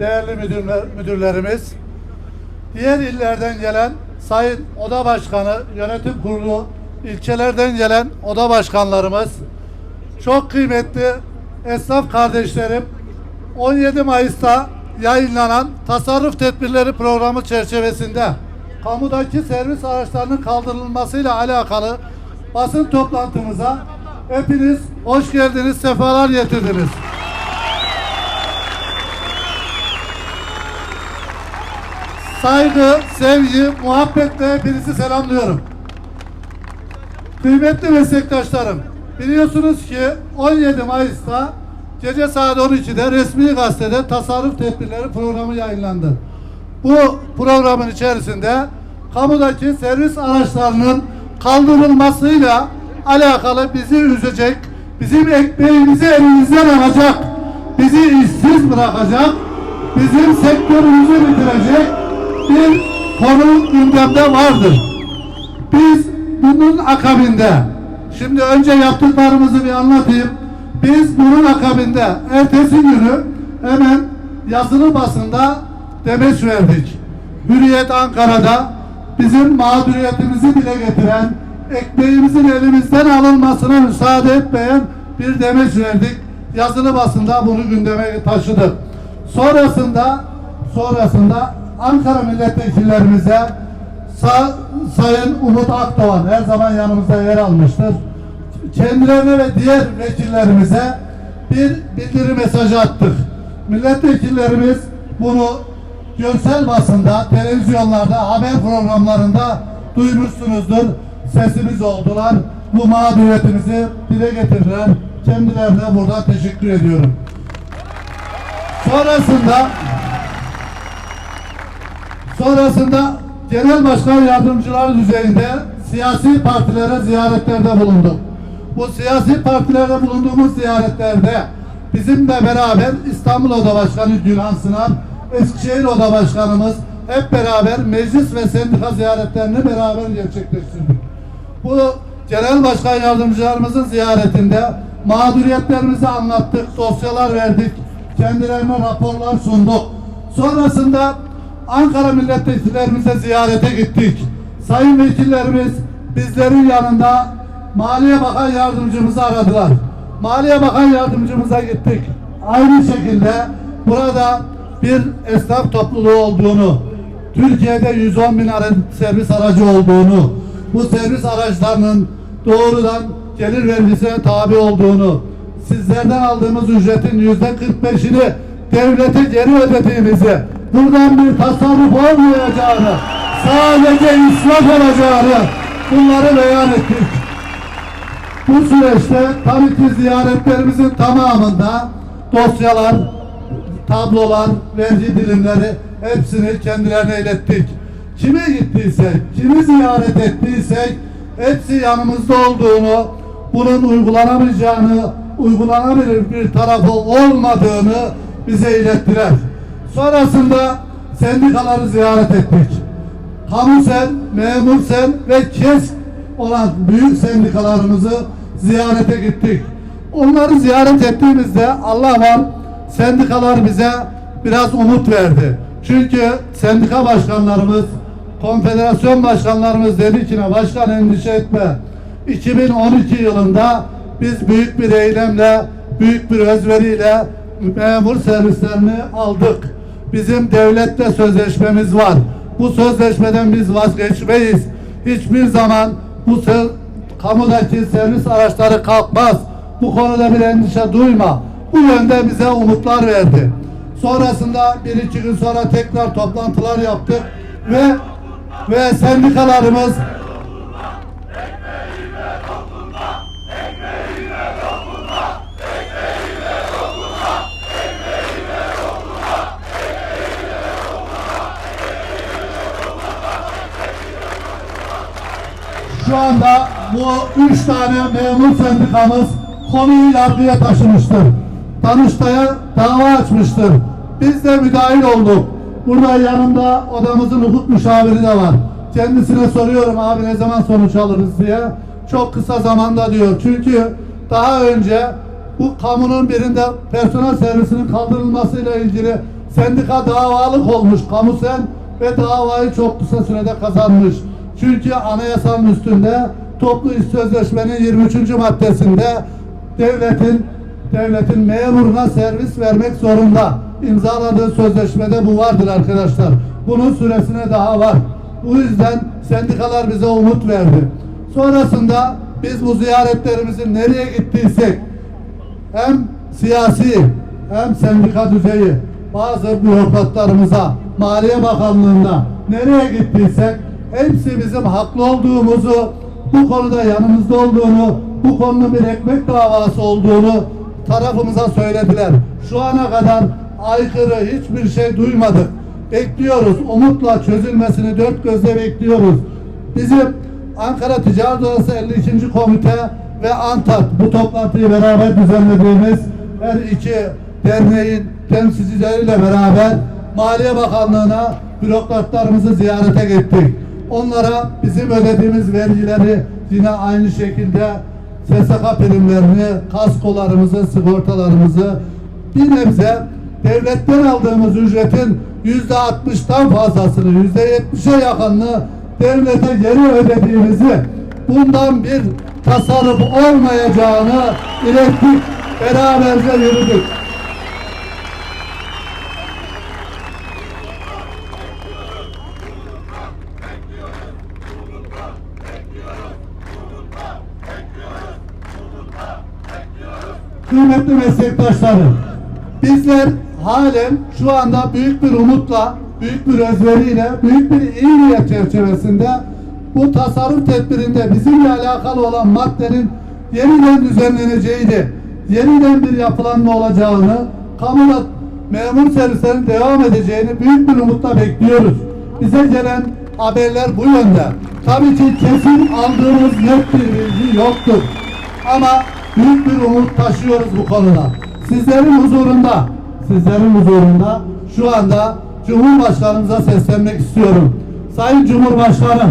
değerli müdürler, müdürlerimiz, diğer illerden gelen sayın oda başkanı, yönetim kurulu, ilçelerden gelen oda başkanlarımız, çok kıymetli esnaf kardeşlerim, 17 Mayıs'ta yayınlanan tasarruf tedbirleri programı çerçevesinde kamudaki servis araçlarının kaldırılmasıyla alakalı basın toplantımıza hepiniz hoş geldiniz, sefalar getirdiniz. Saygı, sevgi, muhabbetle hepinizi selamlıyorum. Kıymetli meslektaşlarım, biliyorsunuz ki 17 Mayıs'ta gece saat 12'de resmi gazetede tasarruf tedbirleri programı yayınlandı. Bu programın içerisinde kamudaki servis araçlarının kaldırılmasıyla alakalı bizi üzecek, bizim ekmeğimizi elimizden alacak, bizi işsiz bırakacak, bizim sektörümüzü bitirecek bir konu gündemde vardır. Biz bunun akabinde şimdi önce yaptıklarımızı bir anlatayım. Biz bunun akabinde ertesi günü hemen yazılı basında demeç verdik. Hürriyet Ankara'da bizim mağduriyetimizi dile getiren, ekmeğimizin elimizden alınmasına müsaade etmeyen bir demeç verdik. Yazılı basında bunu gündeme taşıdık. Sonrasında sonrasında Ankara milletvekillerimize Sa Sayın Umut Akdoğan her zaman yanımızda yer almıştır. Kendilerine ve diğer vekillerimize bir bildiri mesajı attık. Milletvekillerimiz bunu görsel basında, televizyonlarda, haber programlarında duymuşsunuzdur. Sesimiz oldular. Bu mağduriyetimizi dile getirdiler. Kendilerine buradan teşekkür ediyorum. Sonrasında Sonrasında genel başkan yardımcıları düzeyinde siyasi partilere ziyaretlerde bulunduk. Bu siyasi partilerde bulunduğumuz ziyaretlerde bizimle beraber İstanbul Oda Başkanı Gülhan Sınar, Eskişehir Oda Başkanımız hep beraber meclis ve sendika ziyaretlerini beraber gerçekleştirdik. Bu genel başkan yardımcılarımızın ziyaretinde mağduriyetlerimizi anlattık, dosyalar verdik, kendilerine raporlar sunduk. Sonrasında Ankara milletvekillerimize ziyarete gittik. Sayın vekillerimiz bizlerin yanında Maliye Bakan Yardımcımızı aradılar. Maliye Bakan Yardımcımıza gittik. Aynı şekilde burada bir esnaf topluluğu olduğunu, Türkiye'de 110 bin servis aracı olduğunu, bu servis araçlarının doğrudan gelir vergisine tabi olduğunu, sizlerden aldığımız ücretin yüzde 45'ini devlete geri ödediğimizi, buradan bir tasarruf olmayacağını, sadece israf olacağını bunları beyan ettik. Bu süreçte tabii ki ziyaretlerimizin tamamında dosyalar, tablolar, vergi dilimleri hepsini kendilerine ilettik. Kime gittiysek, kimi ziyaret ettiysek hepsi yanımızda olduğunu, bunun uygulanamayacağını, uygulanabilir bir tarafı olmadığını bize ilettiler. Sonrasında sendikaları ziyaret ettik. Kamusel, Memursen ve KES olan büyük sendikalarımızı ziyarete gittik. Onları ziyaret ettiğimizde Allah var sendikalar bize biraz umut verdi. Çünkü sendika başkanlarımız, konfederasyon başkanlarımız dedi ki başkan endişe etme. 2012 yılında biz büyük bir eylemle, büyük bir özveriyle memur servislerini aldık. Bizim devletle sözleşmemiz var. Bu sözleşmeden biz vazgeçmeyiz. Hiçbir zaman bu kamudaki servis araçları kalkmaz. Bu konuda bir endişe duyma. Bu yönde bize umutlar verdi. Sonrasında bir iki gün sonra tekrar toplantılar yaptık ve ve sendikalarımız Şu anda bu üç tane memur sendikamız konuyu yargıya taşımıştır. Danıştay'a dava açmıştır. Biz de müdahil olduk. Burada yanımda odamızın hukuk müşaviri de var. Kendisine soruyorum abi ne zaman sonuç alırız diye. Çok kısa zamanda diyor. Çünkü daha önce bu kamunun birinde personel servisinin kaldırılmasıyla ilgili Sendika davalık olmuş kamusen ve davayı çok kısa sürede kazanmış. Çünkü anayasanın üstünde toplu iş sözleşmenin 23. maddesinde devletin devletin memuruna servis vermek zorunda. İmzaladığı sözleşmede bu vardır arkadaşlar. Bunun süresine daha var. Bu yüzden sendikalar bize umut verdi. Sonrasında biz bu ziyaretlerimizin nereye gittiysek hem siyasi hem sendika düzeyi bazı bürokratlarımıza, Maliye Bakanlığı'nda nereye gittiysek hepsi bizim haklı olduğumuzu, bu konuda yanımızda olduğunu, bu konunun bir ekmek davası olduğunu tarafımıza söylediler. Şu ana kadar aykırı hiçbir şey duymadık. Bekliyoruz. Umutla çözülmesini dört gözle bekliyoruz. Bizim Ankara Ticaret Odası 52. Komite ve ANTAD bu toplantıyı beraber düzenlediğimiz her iki derneğin temsilcileriyle beraber Maliye Bakanlığı'na bürokratlarımızı ziyarete gittik. Onlara bizim ödediğimiz vergileri yine aynı şekilde SSK primlerini, kaskolarımızı, sigortalarımızı bir nebze devletten aldığımız ücretin yüzde altmıştan fazlasını, yüzde yetmişe yakınını devlete geri ödediğimizi bundan bir tasarruf olmayacağını ilettik, beraberce yürüdük. Kıymetli meslektaşlarım, bizler halen şu anda büyük bir umutla, büyük bir özveriyle, büyük bir iyi niyet çerçevesinde bu tasarruf tedbirinde bizimle alakalı olan maddenin yeniden düzenleneceğini, yeniden bir yapılanma olacağını, kamuda memur servislerin devam edeceğini büyük bir umutla bekliyoruz. Bize gelen haberler bu yönde. Tabii ki kesin aldığımız net bir bilgi yoktur. Ama büyük bir umut taşıyoruz bu konuda. Sizlerin huzurunda, sizlerin huzurunda şu anda Cumhurbaşkanımıza seslenmek istiyorum. Sayın Cumhurbaşkanım,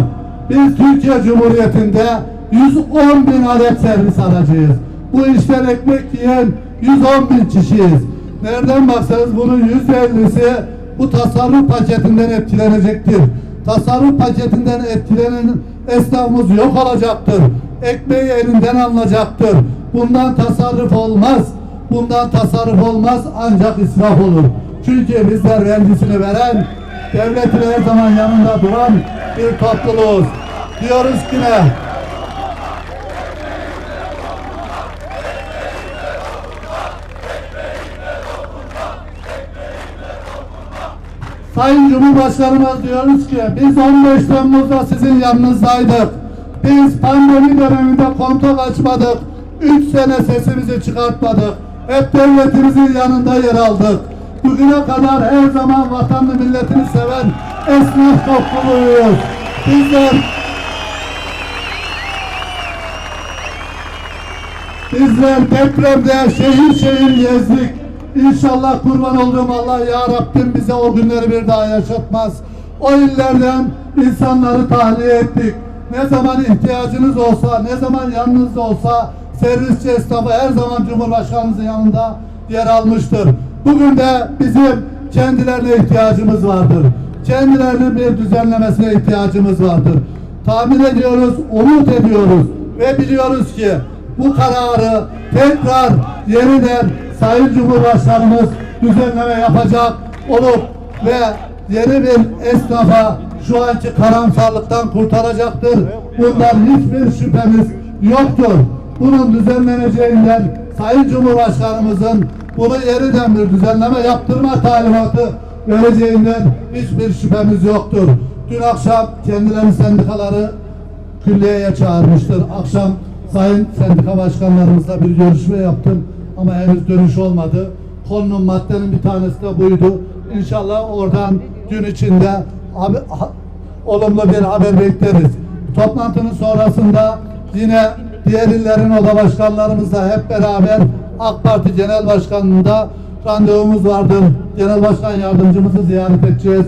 biz Türkiye Cumhuriyeti'nde 110 bin adet servis aracıyız. Bu işten ekmek yiyen 110 bin kişiyiz. Nereden baksanız bunun %50'si bu tasarruf paketinden etkilenecektir. Tasarruf paketinden etkilenen esnafımız yok olacaktır. Ekmeği elinden alınacaktır. Bundan tasarruf olmaz. Bundan tasarruf olmaz ancak israf olur. Çünkü bizler vergisini veren, devletin her zaman yanında duran bir topluluğuz. Diyoruz ki ne? Sayın Cumhurbaşkanımız diyoruz ki biz 15 Temmuz'da sizin yanınızdaydık. Biz pandemi döneminde kontak açmadık. 3 sene sesimizi çıkartmadık. Hep devletimizin yanında yer aldık. Bugüne kadar her zaman vatanını milletini seven esnaf topluluğuyuz. Bizler Bizler depremde şehir şehir gezdik. İnşallah kurban olduğum Allah ya Rabbim bize o günleri bir daha yaşatmaz. O illerden insanları tahliye ettik. Ne zaman ihtiyacınız olsa, ne zaman yanınızda olsa servisçi esnafı her zaman Cumhurbaşkanımızın yanında yer almıştır. Bugün de bizim kendilerine ihtiyacımız vardır. Kendilerinin bir düzenlemesine ihtiyacımız vardır. Tahmin ediyoruz, umut ediyoruz ve biliyoruz ki bu kararı tekrar yeniden Sayın Cumhurbaşkanımız düzenleme yapacak olup ve yeni bir esnafa şu anki karamsarlıktan kurtaracaktır. Bundan hiçbir şüphemiz yoktur. Bunun düzenleneceğinden Sayın Cumhurbaşkanımızın bunu yeniden bir düzenleme yaptırma talimatı vereceğinden hiçbir şüphemiz yoktur. Dün akşam kendileri sendikaları külliyeye çağırmıştır. Akşam sayın sendika başkanlarımızla bir görüşme yaptım ama henüz dönüş olmadı. Konunun maddenin bir tanesi de buydu. İnşallah oradan gün içinde olumlu bir haber bekleriz. Toplantının sonrasında yine diğer illerin oda başkanlarımızla hep beraber AK Parti Genel Başkanlığı'nda randevumuz vardır. Genel Başkan Yardımcımızı ziyaret edeceğiz.